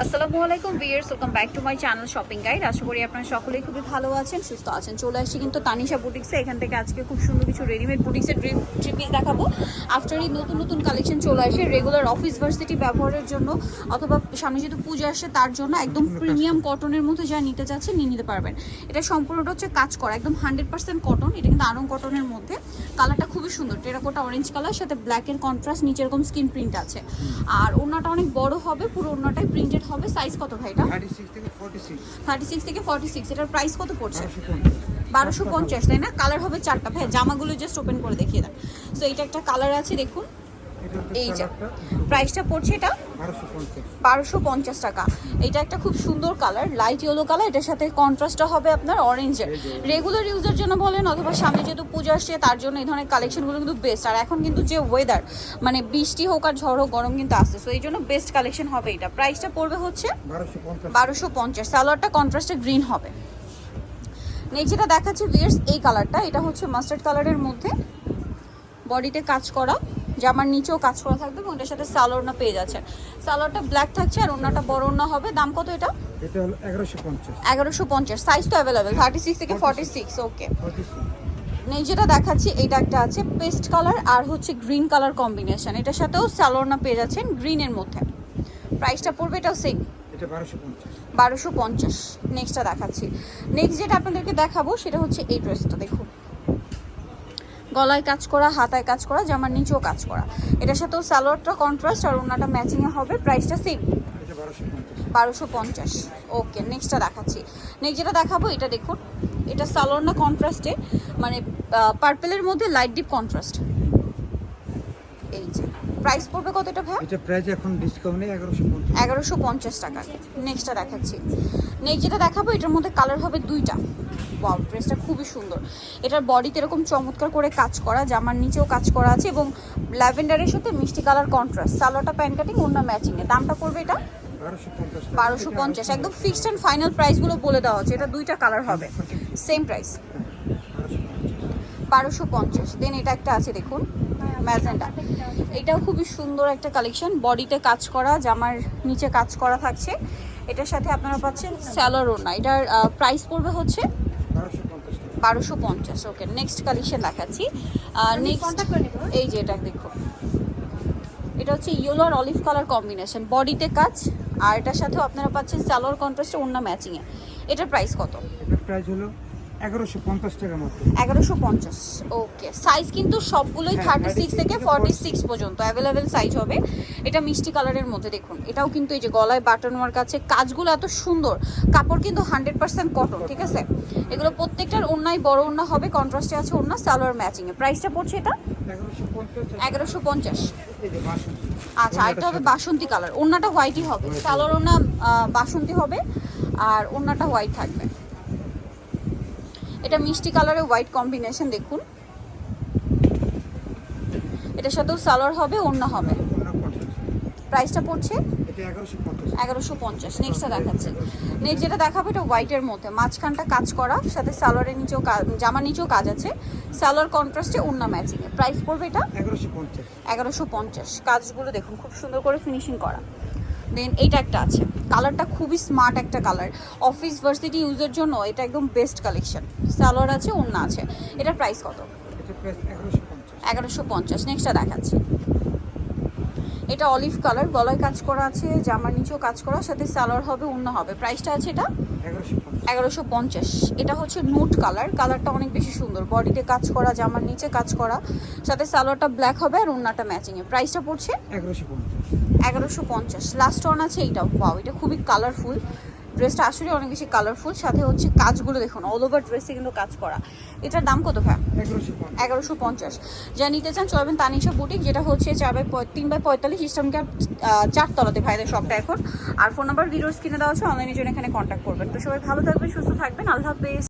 আসসালামু আলাইকুম viewers welcome back to my channel shopping guide আশা করি আপনারা সকলেই খুবই ভালো আছেন সুস্থ আছেন। চলে আসছি কিন্তু তানিশা বুটিক্সে এখান থেকে আজকে খুব সুন্দর কিছু রেডিমেড বুটিক্সের ড্রিম থ্রি পিস দেখাবো। আফটার এই নতুন নতুন কালেকশন চলে আসে রেগুলার অফিস ভার্সিটি ব্যবহারের জন্য অথবা সামনে যেহেতু পুজো আসে তার জন্য একদম প্রিমিয়াম কটনের মধ্যে যা নিতে চাচ্ছে নিয়ে নিতে পারবেন। এটা সম্পূর্ণটা হচ্ছে কাজ করা একদম হান্ড্রেড পার্সেন্ট কটন এটা কিন্তু আরং কটনের মধ্যে। কালারটা খুবই সুন্দর টেরাকোটা অরেঞ্জ কালার সাথে ব্ল্যাকের কন্ট্রাস্ট নিচে এরকম স্কিন প্রিন্ট আছে। আর ওনাটা অনেক বড় হবে পুরো ওড়নাটাই প্রিন্টেড হবে সাইজ কত ভাই এটা? থার্টি সিক্স থেকে ফোর্টি সিক্স থার্টি সিক্স থেকে ফর্টি সিক্স এটার প্রাইস কত পড়ছে? বারোশো পঞ্চাশ। বারোশো পঞ্চাশ তাই না? কালার হবে চারটা। ভাই জামাগুলো জাস্ট ওপেন করে দেখিয়ে দেন। সো এটা একটা কালার আছে দেখুন। এই যে প্রাইসটা পড়ছে এটা বারোশো পঞ্চাশ। টাকা। এটা একটা খুব সুন্দর কালার লাইট ইয়েলো কালার এটার সাথে কন্ট্রাস্টটা হবে আপনার অরেঞ্জের রেগুলার ইউজের জন্য বলেন অথবা সামনে যেহেতু পুজো আসছে তার জন্য এই ধরনের কালেকশনগুলো কিন্তু বেস্ট আর এখন কিন্তু যে ওয়েদার মানে বৃষ্টি হোক আর ঝড় হোক গরম কিন্তু আসছে। সো এই জন্য বেস্ট কালেকশন হবে এটা। প্রাইসটা পড়বে হচ্ছে বারোশো পঞ্চাশ। সালোয়ারটা কন্ট্রাস্টে গ্রিন হবে। নেক্সট যেটা দেখাচ্ছি ভিয়ার্স এই কালারটা এটা হচ্ছে মাস্টার্ড কালারের মধ্যে। বডিতে কাজ করা। জামার নিচেও কাজ করা থাকবে এবং এটার সাথে সালোয়ারনা পেয়ে যাচ্ছেন। সালোয়ারটা ব্ল্যাক থাকছে আর ওনাটা বড় ওনা হবে। দাম কত এটা? এটা হলো এগারোশো পঞ্চাশ। এগারোশো পঞ্চাশ। সাইজ তো অ্যাভেলেবেল থার্টি সিক্স থেকে forty six okay forty six নেই যেটা দেখাচ্ছি এটা একটা আছে পেস্ট কালার আর হচ্ছে গ্রিন কালার কম্বিনেশন এটার সাথেও সালোয়ারনা পেয়ে যাচ্ছেন গ্রিনের মধ্যে। প্রাইসটা পড়বে এটাও সেম বারোশো পঞ্চাশ। নেক্সটটা দেখাচ্ছি। নেক্সট যেটা আপনাদেরকে দেখাবো সেটা হচ্ছে এই ড্রেসটা দেখুন। গলায় কাজ করা, হাতায় কাজ করা, জামার নিচেও কাজ করা। এটার সাথেও সালোয়ারটা কন্ট্রাস্ট আর ওনাটা ম্যাচিংয়ে হবে প্রাইসটা সেম বারোশো পঞ্চাশ। ওকে নেক্সটটা দেখাচ্ছি। নেক্সট যেটা দেখাবো, এটা দেখুন। এটা সালোয়ার না কন্ট্রাস্টে মানে পার্পেলের মধ্যে লাইট ডিপ কন্ট্রাস্ট এই যে। প্রাইস পড়বে কত এটা ভাই এটা প্রাইস এখন ডিসকাউন্ট নেই এগারোশো পঞ্চাশ। এগারোশো পঞ্চাশ টাকা। নেক্সটটা দেখাচ্ছি। নেক্সট যেটা দেখাবো এটার মধ্যে কালার হবে দুইটা। ওয়াও ড্রেসটা খুবই সুন্দর। এটার বডিতে এরকম চমৎকার করে কাজ করা জামার নিচেও কাজ করা আছে এবং ল্যাভেন্ডারের সাথে মিষ্টি কালার কন্ট্রাস্ট সালোয়ারটা প্যান্ট কাটিং অন্য ম্যাচিংয়ে দামটা পড়বে এটা? বারোশো পঞ্চাশ বারোশো পঞ্চাশ। একদম ফিক্সড অ্যান্ড ফাইনাল প্রাইসগুলো বলে দেওয়া হচ্ছে। এটা দুইটা কালার হবে। সেম প্রাইস বারোশো পঞ্চাশ। দেন এটা একটা আছে দেখুন ম্যাজেন্ডা এটাও খুবই সুন্দর একটা কালেকশন। বডিতে কাজ করা জামার নিচে কাজ করা থাকছে। এটার সাথে আপনারা পাচ্ছেন স্যালোরও না এটার প্রাইস পড়বে হচ্ছে বারোশো পঞ্চাশ। ওকে নেক্সট কালেকশন দেখাচ্ছি। নেক্সট এই যে এটা দেখুন এটা হচ্ছে ইয়েলো আর অলিভ কালার কম্বিনেশন বডিতে কাজ আর এটার সাথেও আপনারা পাচ্ছেন স্যালোর কন্ট্রাস্টে অন্য ম্যাচিংয়ে এটার প্রাইস কত? এটার প্রাইস হলো এগারোশো পঞ্চাশ টাকার মতো। এগারোশো পঞ্চাশ ওকে সাইজ কিন্তু সবগুলোই হ্যাঁ, থার্টি সিক্স 36 থেকে থেকে 46 সিক্স পর্যন্ত অ্যাভেলেবেল সাইজ হবে। এটা মিষ্টি কালারের মধ্যে দেখুন। এটাও কিন্তু এই যে গলায় বাটন ওয়ার্ক আছে। কাজগুলো এত সুন্দর। কাপড় কিন্তু হান্ড্রেড পার্সেন্ট কটন ঠিক আছে? এগুলো প্রত্যেকটার অন্যায় বড় ওন্না হবে কন্ট্রাস্টে আছে ওন্না সালোয়ার ম্যাচিংয়ে প্রাইসটা পড়ছে এটা? এগারোশো পঞ্চাশ এগারোশো পঞ্চাশ। এই যে বাসন্তী। আচ্ছা আরেকটা হবে বাসন্তী কালার ওন্নাটা হোয়াইটই হবে। সালোয়ার ওন্না বাসন্তী হবে আর ওন্নাটা হোয়াইট থাকবে। এটা মিষ্টি কালারের হোয়াইট কম্বিনেশন দেখুন। এটার সাথেও সালোয়ার হবে ওন্না হবে। প্রাইসটা পড়ছে? এগারোশো পঞ্চাশ। নেক্সটটা দেখাচ্ছে। নেক্সট যেটা দেখাবো এটা হোয়াইটের মধ্যে। মাঝখানটা কাজ করা সাথে সালোয়ারের নিচেও কাজ জামার নিচেও কাজ আছে। সালোয়ার কন্ট্রাস্টে ওন্না ম্যাচিংয়ে প্রাইস পড়বে এটা? এগারোশো পঞ্চাশ। কাজগুলো দেখুন খুব সুন্দর করে ফিনিশিং করা। দেন এইটা একটা আছে। কালারটা খুবই স্মার্ট একটা কালার অফিস ভার্সিটি ইউজের জন্য এটা একদম বেস্ট কালেকশন সালোয়ার আছে ওন্না আছে। এটার প্রাইস কত? এগারোশো পঞ্চাশ। নেক্সটটা দেখাচ্ছি। এটা অলিভ কালার গলায় কাজ করা আছে জামার নিচেও কাজ করা সাথে সালোয়ার হবে অন্য হবে। প্রাইসটা আছে এটা? এগারোশো পঞ্চাশ। এটা হচ্ছে নুট কালার কালারটা অনেক বেশি সুন্দর। বডিতে কাজ করা জামার নিচে কাজ করা। সাথে সালোয়ারটা ব্ল্যাক হবে আর ওন্নাটা ম্যাচিংয়ে প্রাইসটা পড়ছে? এগারোশো পঞ্চাশ। এগারোশো পঞ্চাশ। লাস্ট ওয়ান আছে এইটা পাও এটা খুবই কালারফুল ড্রেসটা আসলে অনেক বেশি কালারফুল সাথে হচ্ছে কাজগুলো দেখুন অল ওভার ড্রেসে কিন্তু কাজ করা। এটার দাম কত ভাই এগারোশো পঞ্চাশ। যা নিতে চান চলবেন তানিশা বুটিক যেটা হচ্ছে চার বাই তিন বাই পঁয়তাল্লিশ ইস্টার্ন ক্যাব চারতলাতে ভাইদের শপটা এখন। আর ফোন নাম্বার ভিডিওস কিনে দেওয়া আছে অনলাইনের জন্য এখানে কন্ট্যাক্ট করবেন। তো সবাই ভালো থাকবেন সুস্থ থাকবেন। আল্লাহ হাফেজ।